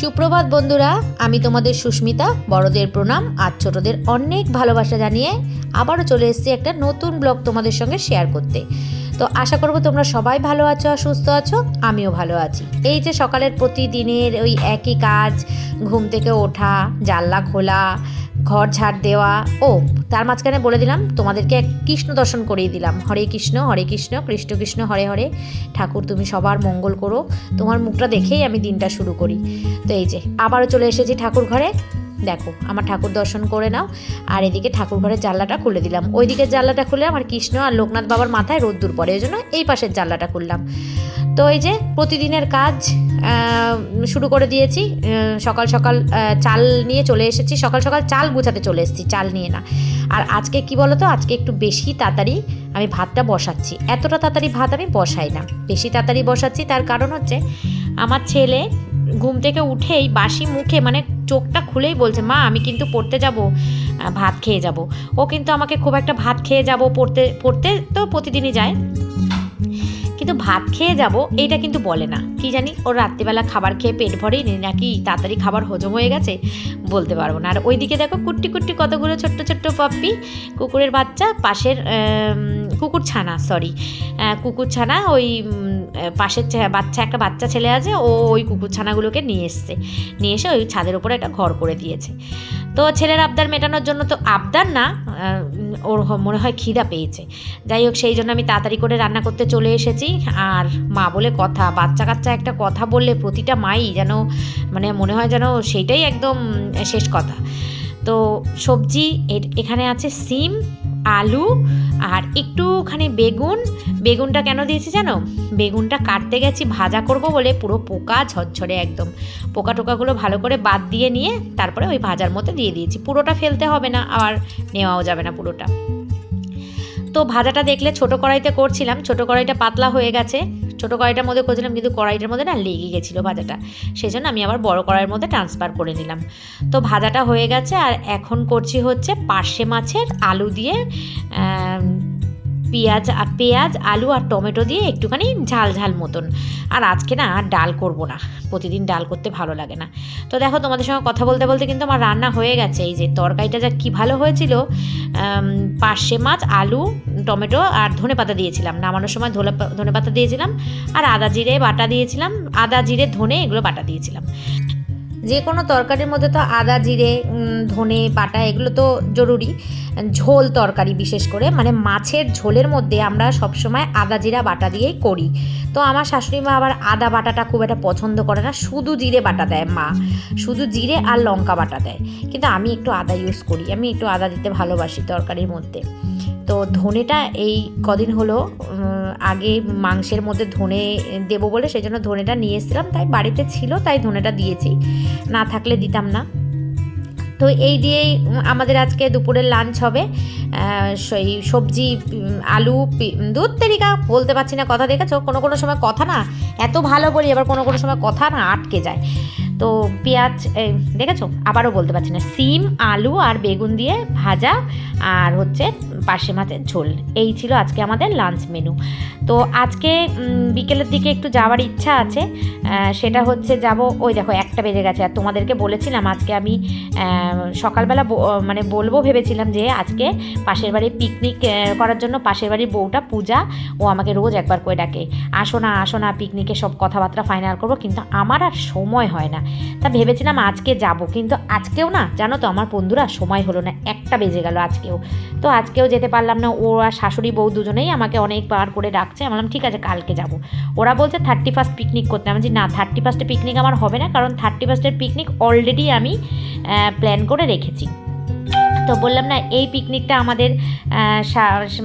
সুপ্রভাত বন্ধুরা, আমি তোমাদের সুস্মিতা, বড়দের প্রণাম আর ছোটদের অনেক ভালোবাসা জানিয়ে আবারও চলে এসেছি একটা নতুন ব্লগ তোমাদের সঙ্গে শেয়ার করতে। তো আশা করব তোমরা সবাই ভালো আছো আর সুস্থ আছো, আমিও ভালো আছি। এই যে সকালের প্রতিদিনের ওই একই কাজ, ঘুম থেকে ওঠা, জানলা খোলা ঘর ঝাড় দেওয়া, ও, তার মাঝখানে বলে দিলাম, তোমাদেরকে এক কৃষ্ণ দর্শন করিয়ে দিলাম। হরে কৃষ্ণ হরে কৃষ্ণ কৃষ্ণ কৃষ্ণ, হরে হরে। ঠাকুর, তুমি সবার মঙ্গল করো। তোমার মুখটা দেখেই আমি দিনটা শুরু করি। তো এই যে, আবারও চলে এসেছি ঠাকুর ঘরে। দেখো, আমার ঠাকুর দর্শন করে নাও। আর এদিকে ঠাকুর ঘরের জানলাটা খুলে দিলাম। ওই দিকের জানলাটা খুলে আমার কৃষ্ণ আর লোকনাথ বাবার মাথায় রোদ্দুর পড়ে। ওই জন্য এই পাশের জানলাটা খুললাম। তো এই যে প্রতিদিনের কাজ শুরু করে দিয়েছি। সকাল সকাল চাল নিয়ে চলে এসেছি। সকাল সকাল চাল গুছাতে চলে এসেছি, চাল নিয়ে না। আর আজকে কি বলো তো আজকে একটু বেশি তাড়াতাড়ি আমি ভাতটা বসাচ্ছি। এতটা তাড়াতাড়ি ভাত আমি বসাই না। বেশি তাড়াতাড়ি বসাচ্ছি, তার কারণ হচ্ছে আমার ছেলে ঘুম থেকে উঠেই বাসি মুখে মানে চোখটা খুলেই বলছে, মা, আমি কিন্তু পড়তে যাব ভাত খেয়ে যাব। ও কিন্তু আমাকে খুব একটা ভাত খেয়ে যাব, পড়তে পড়তে তো প্রতিদিনই যায়। কিন্তু ভাত খেয়ে যাব এটা কিন্তু বলে না। কি জানি, ওর রাত্রিবেলা খাবার খেয়ে পেট ভরেই নি, নাকি তাড়াতাড়ি খাবার হজম হয়ে গেছে, বলতে পারব না। আর ওইদিকে দেখো, কুট্টি কুট্টি কতগুলো ছোট্ট ছোট্ট পাপ্পি কুকুরের বাচ্চা, পাশের কুকুর ছানা সরি কুকুর ছানা ওই পাশের বাচ্চা, একটা বাচ্চা ছেলে আছে, ও ওই কুকুর ছানাগুলোকে নিয়ে এসছে। নিয়ে এসে ওই ছাদের উপরে একটা ঘর করে দিয়েছে। তো ছেলের আবদার মেটানোর জন্য তো আবদার না ওর মনে হয় খিদা পেয়েছে। যাই হোক, সেই জন্য আমি তাড়াতাড়ি করে রান্না করতে চলে এসেছি। আর মা বলে কথা, বাচ্চা কাচ্চা একটা কথা বললে প্রতিটা মাই যেন মানে মনে হয় যেন সেইটাই একদম শেষ কথা। তো সবজি এখানে আছে সিম আলু আর একটুখানি বেগুন। বেগুনটা কেন দিয়েছি জানো? বেগুনটা কাটতে গেছি, ভাজা করব বলে পুরো পোকা ঝরঝরে একদম। পোকা টোকাগুলো ভালো করে বাদ দিয়ে নিয়ে তারপরে ওই ভাজার মতো দিয়ে দিয়েছি। পুরোটা ফেলতে হবে না আর নেওয়াও যাবে না পুরোটা। তো ভাজাটা দেখলে ছোট কড়াইতে করছিলাম, ছোট কড়াইটা পাতলা হয়ে গেছে। ছোট কড়াইটার মধ্যে করেছিলাম, কিন্তু কড়াইটার মধ্যে না লেগে গেছিল ভাজাটা। সেই জন্য আমি আবার বড় কড়াইয়ের মধ্যে ট্রান্সফার করে নিলাম। তো ভাজাটা হয়ে গেছে, আর এখন করছি হচ্ছে পার্শে মাছের আলু দিয়ে পেঁয়াজ আর পেঁয়াজ, আলু আর টমেটো দিয়ে একটুখানি ঝাল ঝাল মতন। আর আজকে না আর ডাল করব না। প্রতিদিন ডাল করতে ভালো লাগে না। তো দেখো তোমাদের সঙ্গে কথা বলতে বলতে কিন্তু আমার রান্না হয়ে গেছে। এই যে তরকারিটা যা কী ভালো হয়েছিল পার্শে মাছ, আলু, টমেটো আর ধনে পাতা দিয়েছিলাম। নামানোর সময় ধনে ধনে পাতা দিয়েছিলাম। আর আদা জিরে বাটা দিয়েছিলাম। আদা, জিরে, ধনে এগুলো বাটা দিয়েছিলাম। যে কোনো তরকারির মধ্যে তো আদা, জিরে ধনে বাটা এগুলো তো জরুরি। ঝোল তরকারি বিশেষ করে মানে মাছের ঝোলের মধ্যে আমরা সবসময় আদা, জিরা, বাটা দিয়েই করি। তো আমার শাশুড়ি মা আবার আদা বাটাটা খুব একটা পছন্দ করে না, শুধু জিরে বাটা দেয় মা। শুধু জিরে আর লঙ্কা বাটা দেয়। কিন্তু আমি একটু আদা ইউজ করি, আমি একটু আদা দিতে ভালোবাসি তরকারির মধ্যে। তো ধনেটা এই কদিন হলো আগে মাংসের মধ্যে ধনে দেবো বলে সেই জন্য ধনেটা নিয়ে এসেছিলাম, তাই বাড়িতে ছিল, তাই ধনেটা দিয়েছি। না থাকলে দিতাম না। তো এই দিয়েই আমাদের আজকে দুপুরের লাঞ্চ হবে। সেই সবজি আলু দুধ, তেরিকা, বলতে পারছি না কথা দেখেছ, কোনো কোনো সময় কথা না, এত ভালো বলি আবার কোনো কোনো সময় কথা না আটকে যায়। তো পেঁয়াজ এই, দেখেছ? আবারও বলতে পারছি না। সিম আলু আর বেগুন দিয়ে ভাজা আর হচ্ছে পার্শে মাছের ঝোল। এই ছিল আজকে আমাদের লাঞ্চ মেনু তো আজকে বিকেলের দিকে একটু যাওয়ার ইচ্ছা আছে। সেটা হচ্ছে যাব ওই দেখো একটা বেজে গেছে। আর তোমাদেরকে বলেছিলাম আজকে আমি সকালবেলা মানে বলব ভেবেছিলাম যে আজকে পাশের বাড়ি পিকনিক করার জন্য পাশের বাড়ির বউটা পূজা ও আমাকে রোজ একবার করে ডাকে। আসো না আসো না পিকনিকে সব কথাবার্তা ফাইনাল করব কিন্তু আমার আর সময় হয় না। তা ভেবেছিলাম আজকে যাব, কিন্তু আজকেও না, জানো তো আমার বন্ধুরা সময় হলো না, একটা বেজে গেল আজকেও। তো আজকেও যেতে পারলাম না ও আর শাশুড়ি বউ দুজনেই আমাকে অনেকবার করে ডাকছে, আমি বললাম, ঠিক আছে, কালকে যাব। ওরা বলছে, থার্টি ফার্স্ট পিকনিক করতে। আমি না, থার্টি ফার্স্টে পিকনিক আমার হবে না, কারণ থার্টি ফার্স্টের পিকনিক অলরেডি আমি প্ল্যান করে রেখেছি। তো বললাম না, এই পিকনিকটা আমাদের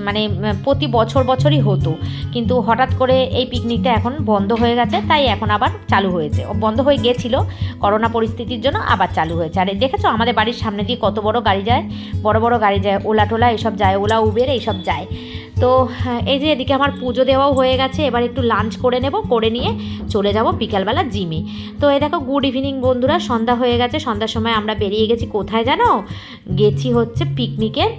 মানে প্রতি বছর বছরই হতো। কিন্তু হঠাৎ করে এই পিকনিকটা এখন বন্ধ হয়ে গেছে, তাই এখন আবার চালু হয়েছে। বন্ধ হয়ে গেছিল করোনা পরিস্থিতির জন্য, আবার চালু হয়েছে। আর দেখেছ, আমাদের বাড়ির সামনে দিয়ে কত বড় গাড়ি যায়? বড় বড় গাড়ি যায় ওলা টোলা এসব যায়, ওলা, উবের, এইসব যায়। তো হ্যাঁ, এই যে এদিকে আমার পুজো দেওয়াও হয়ে গেছে এবার একটু লাঞ্চ করে নেব করে নিয়ে চলে যাব বিকালবেলা জিমে। তো এ দেখো গুড ইভিনিং বন্ধুরা সন্ধ্যা হয়ে গেছে সন্ধ্যার সময় আমরা বেরিয়ে গেছি কোথায় জানো? গেছি হচ্ছে পিকনিকের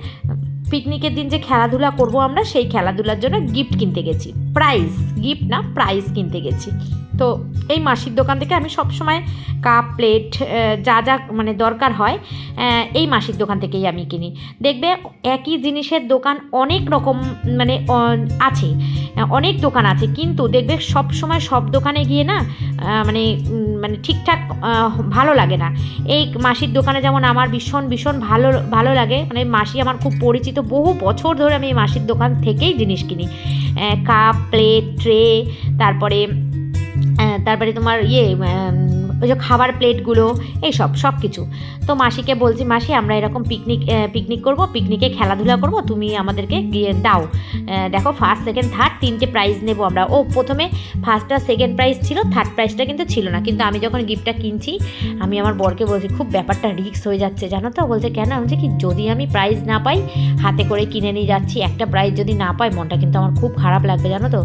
পিকনিকের দিন যে খেলাধুলা করব আমরা সেই খেলাধুলার জন্য গিফট কিনতে গেছি। প্রাইজ গিফট না প্রাইজ কিনতে গেছি। তো এই মাসির দোকান থেকে আমি সবসময় কাপ প্লেট যা যা মানে দরকার হয় এই মাসির দোকান থেকেই আমি কিনি। দেখবে একই জিনিসের দোকান অনেক রকম মানে আছে, অনেক দোকান আছে, কিন্তু দেখবে সব সময় সব দোকানে গিয়ে না মানে মানে ঠিকঠাক ভালো লাগে না। এই মাসির দোকানে যেমন আমার ভীষণ ভীষণ ভালো ভালো লাগে মানে মাসি আমার খুব পরিচিত, বহু বছর ধরে আমি এই মাসির দোকান থেকেই জিনিস কিনি। কাপ প্লেট ট্রে তারপরে তারপরে তোমার ইয়ে ওই যে খাবার প্লেটগুলো, এইসব সব কিছু তো মাসিকে বলছি, মাসি, আমরা এরকম পিকনিক পিকনিক করব পিকনিকে খেলাধুলা করব, তুমি আমাদেরকে গিয়ে দাও। দেখো ফার্স্ট সেকেন্ড থার্ড তিনটে প্রাইজ নেব আমরা। ও প্রথমে ফার্স্ট আর সেকেন্ড প্রাইজ ছিল থার্ড প্রাইজটা কিন্তু ছিল না। কিন্তু আমি যখন গিফটটা কিনছি, আমি আমার বরকে বলছি, খুব ব্যাপারটা রিস্ক হয়ে যাচ্ছে, জানো তো? বলছে, কেন? বলছি, কি যদি আমি প্রাইজ না পাই, হাতে করে কিনে নিয়ে যাচ্ছি, একটা প্রাইজ যদি না পাই, মনটা কিন্তু আমার খুব খারাপ লাগবে, জানো তো?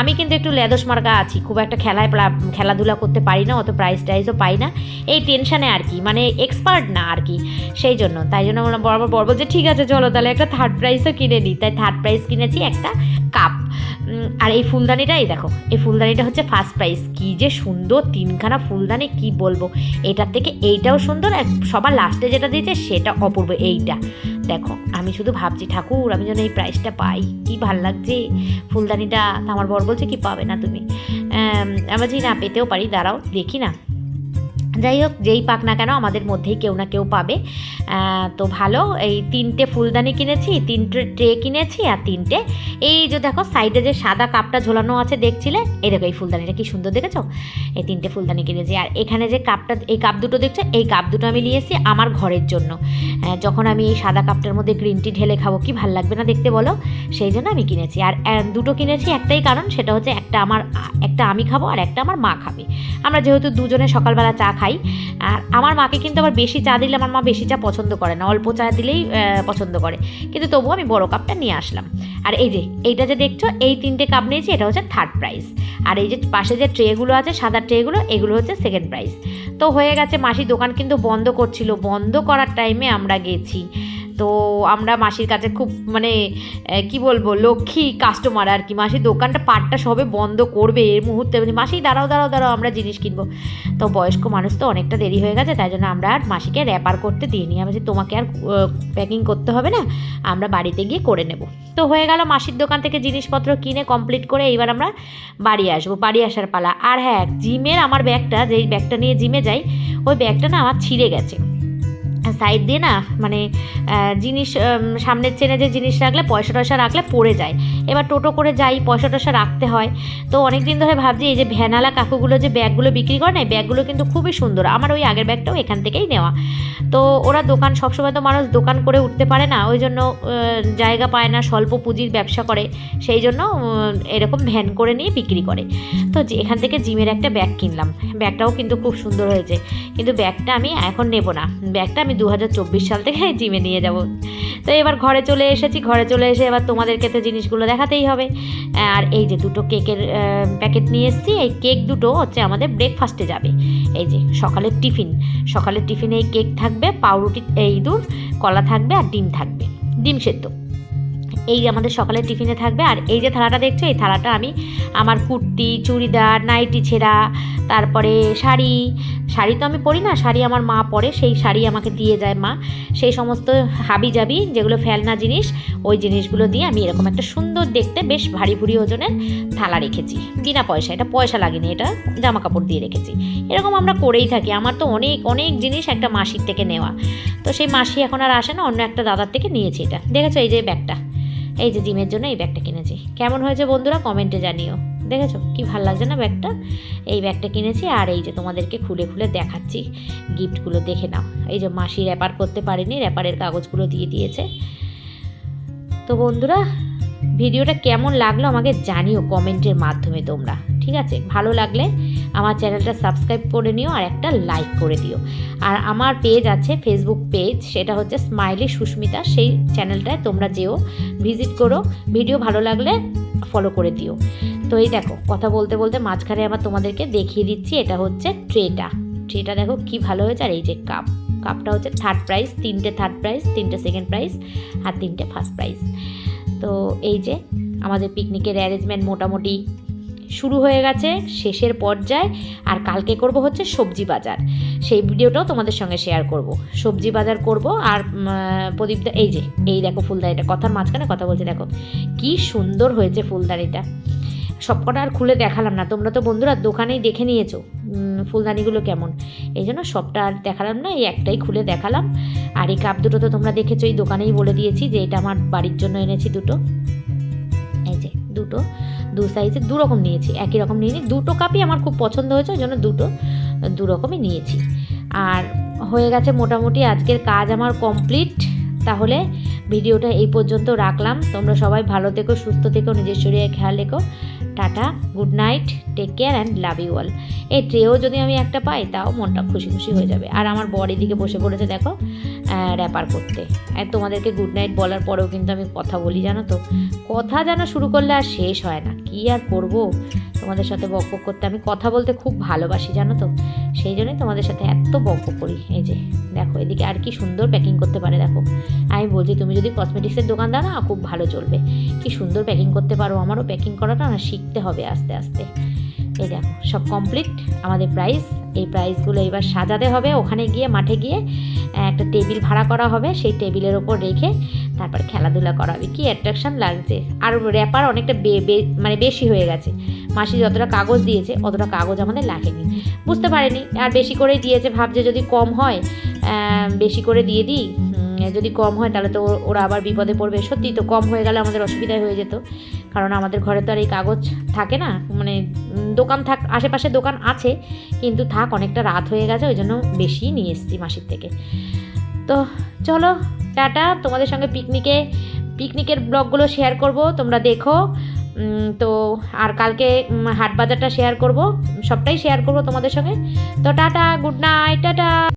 আমি কিন্তু একটু লেদস মার্কা আছি, খুব একটা খেলায় খেলাধুলা করতে পারি না, অত প্রাইজ টাইজও পাই না, এই টেনশানে আর কি মানে এক্সপার্ট না আর কি, সেই জন্য। তাই জন্য বললাম বরাবর বর বলছে, ঠিক আছে, চলো তাহলে একটা থার্ড প্রাইজও কিনে নিই। তাই থার্ড প্রাইজ কিনেছি একটা কাপ আর এই ফুলদানিটা, এই দেখো, এই ফুলদানিটা হচ্ছে ফার্স্ট প্রাইজ কি যে সুন্দর, তিনখানা ফুলদানি, কি বলব? এটার থেকে এইটাও সুন্দর, আর সবার লাস্টে যেটা দিয়েছে, সেটা অপূর্ব, এইটা। দেখো, আমি শুধু ভাবছি, ঠাকুর, আমি যেন এই প্রাইসটা পাই, কি ভালো লাগছে? ফুলদানিটা আমার বর বলছে কি পাবে না তুমি। আমি বলছি না পেতেও পারি, দাঁড়াও, দেখি না। যাই হোক, যেই পাক না কেন আমাদের মধ্যেই কেউ না কেউ পাবে। তো ভালো, এই তিনটে ফুলদানি কিনেছি, তিনটে ট্রে কিনেছি আর তিনটে। এই যে দেখো, সাইডে যে সাদা কাপটা ঝোলানো আছে, দেখছিলে? এই দেখো, এই ফুলদানিটা কি সুন্দর দেখেছ? এই তিনটে ফুলদানি কিনেছি। আর এখানে যে কাপটা, এই কাপ দুটো দেখছ? এই কাপ দুটো আমি নিয়েছি আমার ঘরের জন্য। যখন আমি এই সাদা কাপটার মধ্যে গ্রিন টি ঢেলে খাব, কি ভালো লাগবে না দেখতে বলো? সেই জন্য আমি কিনেছি। আর দুটো কিনেছি, একটাই কারণ, সেটা হচ্ছে একটা আমার, একটা আমি খাব আর একটা আমার মা খাবে। আমরা যেহেতু দুজনে সকালবেলা চা খাই আর আমার মাকে কিন্তু আবার বেশি চা দিলে আমার মা বেশি চা পছন্দ করে না, অল্প চা দিলেই পছন্দ করে। কিন্তু তবুও আমি বড় কাপটা নিয়ে আসলাম। আর এই যে, এইটা যে দেখছ, এই তিনটে কাপ নিয়েছি, এটা হচ্ছে থার্ড প্রাইস আর এই যে পাশে যে ট্রেগুলো আছে, সাদা ট্রেগুলো এগুলো হচ্ছে সেকেন্ড প্রাইস তো হয়ে গেছে মাসি দোকান কিন্তু বন্ধ করছিল। বন্ধ করার টাইমে আমরা গেছি। তো আমরা মাসির কাছে খুব মানে কি বলব লক্ষ্মী কাস্টমার আর কি। মাসির দোকানটা পাটটা সবে বন্ধ করবে এর মুহূর্তে। বলছি, মাসি দাঁড়াও দাঁড়াও দাঁড়াও আমরা জিনিস কিনবো। তো বয়স্ক মানুষ তো অনেকটা দেরি হয়ে গেছে তাই জন্য আমরা আর মাসিকে র্যাপার করতে দিইনি। আমি তোমাকে আর প্যাকিং করতে হবে না আমরা বাড়িতে গিয়ে করে নেব। তো হয়ে গেল মাসির দোকান থেকে জিনিসপত্র কিনে কমপ্লিট করে এইবার আমরা বাড়ি আসব বাড়ি আসার পালা। আর হ্যাঁ জিমের আমার ব্যাগটা যেই ব্যাগটা নিয়ে জিমে যাই ওই ব্যাগটা না আমার ছিঁড়ে গেছে। সাইড দিয়ে না মানে জিনিস সামনের চেনে যে জিনিস রাখলে পয়সা টয়সা রাখলে পড়ে যায়। এবার টোটো করে যাই, পয়সা টয়সা রাখতে হয়। তো অনেক দিন ধরে ভাবছি, এই যে ভ্যানালা কাকুগুলো যে ব্যাগগুলো বিক্রি করে না ব্যাগগুলো কিন্তু খুবই সুন্দর। আমার ওই আগের ব্যাগটাও এখান থেকেই নেওয়া। তো ওরা দোকান, সবসময় তো মানুষ দোকান করে উঠতে পারে না, ওই জন্য জায়গা পায় না, স্বল্প পুঁজির ব্যবসা করে। সেই জন্য এরকম ভ্যান করে নিয়ে বিক্রি করে। তো এখান থেকে জিমের একটা ব্যাগ কিনলাম। ব্যাগটাও কিন্তু খুব সুন্দর হয়েছে। কিন্তু ব্যাগটা আমি এখন নেব না। ব্যাগটা আমি দু হাজার চব্বিশ সাল থেকে জিমে নিয়ে যাব। তো এবার ঘরে চলে এসেছি, ঘরে চলে এসে এবার তোমাদেরকে তো জিনিসগুলো দেখাতেই হবে। আর এই যে দুটো কেকের প্যাকেট নিয়ে এসেছি, এই কেক দুটো হচ্ছে আমাদের ব্রেকফাস্টে যাবে। এই যে সকালের টিফিন, সকালের টিফিনে এই কেক থাকবে, পাউরুটি, এই দুধ কলা থাকবে আর ডিম থাকবে। ডিম সেদ্ধ। এই আমাদের সকালের টিফিনে থাকবে, আর এই যে থালাটা দেখছ, এই থালাটা আমি আমার কুর্তি, চুড়িদার, নাইটি ছেঁড়া, তারপরে শাড়ি। শাড়ি তো আমি পরি না, শাড়ি আমার মা পরে, সেই শাড়ি আমাকে দিয়ে যায় মা। সেই সমস্ত হাবি জাবি যেগুলো ফেলনা জিনিস, ওই জিনিসগুলো দিয়ে আমি এরকম একটা সুন্দর দেখতে বেশ ভারী ভুরি ওজনের থালা রেখেছি। বিনা পয়সা, এটা পয়সা লাগেনি, এটা জামা কাপড় দিয়ে রেখেছি। এরকম আমরা করেই থাকি, আমার তো অনেক অনেক জিনিস একটা মাসির থেকে নেওয়া। তো সেই মাসি এখন আর আসে না, অন্য একটা দাদার থেকে নিয়েছি এটা। দেখেছ এই যে ব্যাগটা? এই যে জিমের জন্য এই ব্যাগটা কিনেছি। কেমন হয়েছে বন্ধুরা? কমেন্টে জানিও। দেখেছ? কি ভালো লাগছে না ব্যাগটা? এই ব্যাগটা কিনেছি আর এই যে তোমাদেরকে খুলে খুলে দেখাচ্ছি। গিফটগুলো দেখে নাও। এই যে মাসি র্যাপার করতে পারেনি, র্যাপারের কাগজগুলো দিয়ে দিয়েছে। তো বন্ধুরা, ভিডিওটা কেমন লাগল আমাকে জানিও কমেন্টের মাধ্যমে তোমরা। ঠিক আছে? ভালো লাগলে আমার চ্যানেলটা সাবস্ক্রাইব করে নিও আর একটা লাইক করে দিও। আর আমার পেজ আছে ফেসবুক পেজ সেটা হচ্ছে স্মাইলি সুস্মিতা, সেই চ্যানেলটায় তোমরা যেও ভিজিট করো ভিডিও ভালো লাগলে ফলো করে দিও। তো এই দেখো, কথা বলতে বলতে মাঝখানে আবার তোমাদেরকে দেখিয়ে দিচ্ছি, এটা হচ্ছে ট্রেটা ট্রেটা দেখো কি ভালো হয়েছে, আর এই যে কাপ কাপটা হচ্ছে থার্ড প্রাইজ তিনটে থার্ড প্রাইজ তিনটে সেকেন্ড প্রাইজ আর তিনটে ফার্স্ট প্রাইজ তো এই যে আমাদের পিকনিকের অ্যারেঞ্জমেন্ট মোটামুটি শুরু হয়ে গেছে শেষের পর্যায়ে আর কালকে করব হচ্ছে সবজি বাজার। সেই ভিডিওটাও তোমাদের সঙ্গে শেয়ার করব। সবজি বাজার করব আর প্রদীপদা, এই যে, এই দেখো ফুলদানিটা, কথার মাঝখানে কথা বলছে, দেখো, কি সুন্দর হয়েছে ফুলদানিটা। সবকটা আর খুলে দেখালাম না, তোমরা তো বন্ধুরা দোকানেই দেখে নিয়েছো ফুলদানিগুলো কেমন। এই জন্য সবটা আর দেখালাম না, এই একটাই খুলে দেখালাম। আর এই কাপ দুটো তো তোমরা দেখেছ, এই দোকানেই বলে দিয়েছি যে এটা আমার বাড়ির জন্য এনেছি দুটো। এই যে, দুটো। দু সাইজের দু রকম নিয়েছি। একই রকম নিয়ে নিই দুটো কাপই আমার খুব পছন্দ হয়েছে, ওই জন্য দুটো দু রকমই নিয়েছি। আর হয়ে গেছে মোটামুটি আজকের কাজ আমার কমপ্লিট তাহলে ভিডিওটা এই পর্যন্ত রাখলাম। তোমরা সবাই ভালো থেকো, সুস্থ থেকো, নিজের শরীরে খেয়াল রেখো। Tata, good night, take care and love you all. এই ট্রেও যদি আমি একটা পাই, তাও মনটা খুশি খুশি হয়ে যাবে। আর আমার বডি দিকে বসে পড়েছে, দেখো র্যাপার করতে। আর তোমাদেরকে গুড নাইট বলার পরেও কিন্তু আমি কথা বলি, জানো তো? কথা যেন শুরু করলে আর শেষ হয় না। কি আর করব? তোমাদের সাথে বক করতে। আমি কথা বলতে খুব ভালোবাসি, জানো তো? সেই জন্যই তোমাদের সাথে এত বক করি। এই যে, দেখো, এদিকে আর কি সুন্দর প্যাকিং করতে পারে, দেখো। আমি বলছি, তুমি যদি কসমেটিক্সের দোকান দাও না, খুব ভালো চলবে। কি সুন্দর প্যাকিং করতে পারো আমারও প্যাকিং করাটা, না, শিখতে হবে আস্তে আস্তে। এই দেখো, সব কমপ্লিট আমাদের প্রাইস এই প্রাইসগুলো এবার সাজাতে হবে। ওখানে গিয়ে মাঠে গিয়ে একটা টেবিল ভাড়া করা হবে। সেই টেবিলের ওপর রেখে তারপর খেলাধুলা করা হবে কী অ্যাট্রাকশন লাগছে। আর র্যাপার অনেকটা মানে বেশি হয়ে গেছে। মাসি যতটা কাগজ দিয়েছে, অতটা কাগজ আমাদের লাগেনি। বুঝতে পারেনি। আর বেশি করেই দিয়েছে, ভাবছে যদি কম হয় বেশি করে দিয়ে দিই। যদি কম হয় তাহলে তো ওরা আবার বিপদে পড়বে। সত্যি তো কম হয়ে গেলে আমাদের অসুবিধায় হয়ে যেত। কারণ আমাদের ঘরে তো আর এই কাগজ থাকে না। মানে দোকান থাক, আশেপাশে দোকান আছে, কিন্তু থাক, অনেকটা রাত হয়ে গেছে, ওই জন্য বেশি নিয়ে এসেছি মাসির থেকে। তো চলো, টাটা, তোমাদের সঙ্গে পিকনিকে, পিকনিকের ব্লগগুলো শেয়ার করব, তোমরা দেখো। তো আর কালকে হাট বাজারটা শেয়ার করব, সবটাই শেয়ার করব তোমাদের সঙ্গে। তো টাটা গুড নাইট টাটা।